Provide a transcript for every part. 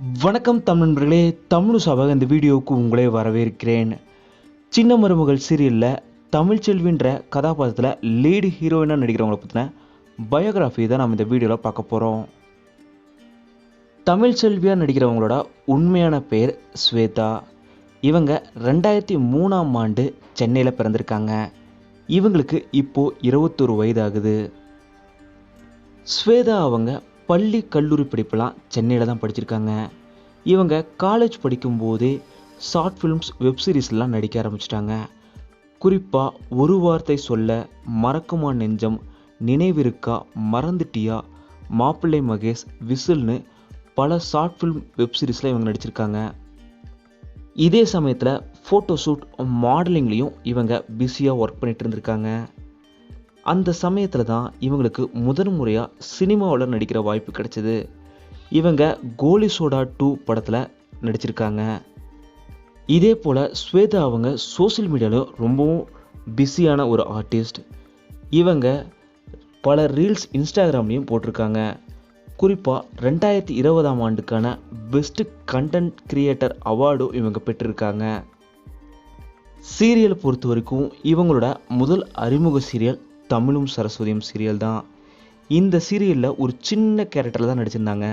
வணக்கம் தமிழ் நண்பர்களே தமிழ் சபாக இந்த வீடியோவுக்கு உங்களை வரவேற்கிறேன். சின்ன மருமகள் சீரியலில் தமிழ்ச்செல்வின்ற கதாபாத்திரத்தில் லீடு ஹீரோயினாக நடிக்கிறவங்கள பற்றின பயோகிராஃபி தான் நம்ம இந்த வீடியோவில் பார்க்க போகிறோம் தமிழ்ச்செல்வியாக நடிக்கிறவங்களோட உண்மையான பேர் ஸ்வேதா. இவங்க ரெண்டாயிரத்தி மூணாம் ஆண்டு சென்னையில் பிறந்திருக்காங்க. இவங்களுக்கு இப்போது இருபத்தொரு வயதாகுது. ஸ்வேதா அவங்க பள்ளி கல்லூரி படிப்பெல்லாம் சென்னையில் தான் படிச்சிருக்காங்க. இவங்க காலேஜ் படிக்கும்போதே ஷார்ட் ஃபிலிம்ஸ் வெப் சீரிஸ்லாம் நடிக்க ஆரம்பிச்சிட்டாங்க. குறிப்பாக ஒரு வார்த்தை சொல்ல மறக்குமா நெஞ்சம் நினைவிருக்கா மறந்துட்டியா மாப்பிள்ளை மகேஷ் விசில்னு பல ஷார்ட் ஃபிலிம் வெப் சீரிஸில் இவங்க நடிச்சிருக்காங்க. இதே சமயத்தில் ஃபோட்டோ ஷூட் மாடலிங்லேயும் இவங்க பிஸியாக ஒர்க் பண்ணிகிட்டு இருந்திருக்காங்க. அந்த சமயத்தில் தான் இவங்களுக்கு முதன் முறையாக சினிமாவில் நடிக்கிற வாய்ப்பு கிடைச்சிது. இவங்க கோலி சோடா டூ படத்தில் நடிச்சிருக்காங்க. இதே போல் ஸ்வேதா அவங்க சோஷியல் மீடியாவில் ரொம்பவும் பிஸியான ஒரு ஆர்டிஸ்ட் இவங்க பல ரீல்ஸ் இன்ஸ்டாகிராம்லேயும் போட்டிருக்காங்க. குறிப்பாக ரெண்டாயிரத்தி இருபதாம் ஆண்டுக்கான பெஸ்ட் கண்டென்ட் கிரியேட்டர் அவார்டும் இவங்க பெற்றிருக்காங்க. சீரியலை பொறுத்த வரைக்கும் இவங்களோட முதல் அறிமுக சீரியல் தமிழும் சரஸ்வதியும் சீரியல் தான். இந்த சீரியலில் ஒரு சின்ன கேரக்டரில் தான் நடிச்சிருந்தாங்க.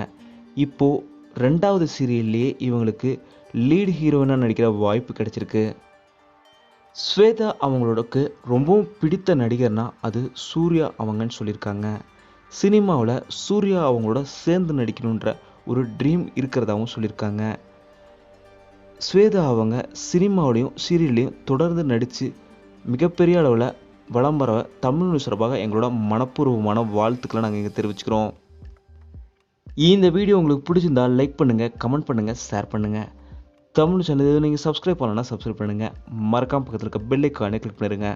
இப்போது ரெண்டாவது சீரியல்லையே இவங்களுக்கு லீட் ஹீரோயினாக நடிக்கிற வாய்ப்பு கிடைச்சிருக்கு. ஸ்வேதா அவங்களோடக்கு ரொம்பவும் பிடித்த நடிகர்னா அது சூர்யா அவங்கன்னு சொல்லியிருக்காங்க. சினிமாவில் சூர்யா அவங்களோட சேர்ந்து நடிக்கணுன்ற ஒரு ட்ரீம் இருக்கிறதாகவும் சொல்லியிருக்காங்க. ஸ்வேதா அவங்க சினிமாவிலையும் சீரியல்லையும் தொடர்ந்து நடித்து மிகப்பெரிய அளவில் வளம் வர தமிழ் நியூஸ் சார்பாக எங்களோட மனப்பூர்வமான வாழ்த்துக்களை நாங்கள் இங்கே தெரிவிச்சுக்கிறோம். இந்த வீடியோ உங்களுக்கு பிடிச்சிருந்தா லைக் பண்ணுங்கள் கமெண்ட் பண்ணுங்கள் ஷேர் பண்ணுங்கள் தமிழ் சேனல் நீங்கள் சப்ஸ்கிரைப் பண்ணலன்னா சப்ஸ்கிரைப் பண்ணுங்கள் மறக்காம பக்கத்தில் இருக்க பெல் ஐக்கானே கிளிக் பண்ணிடுங்க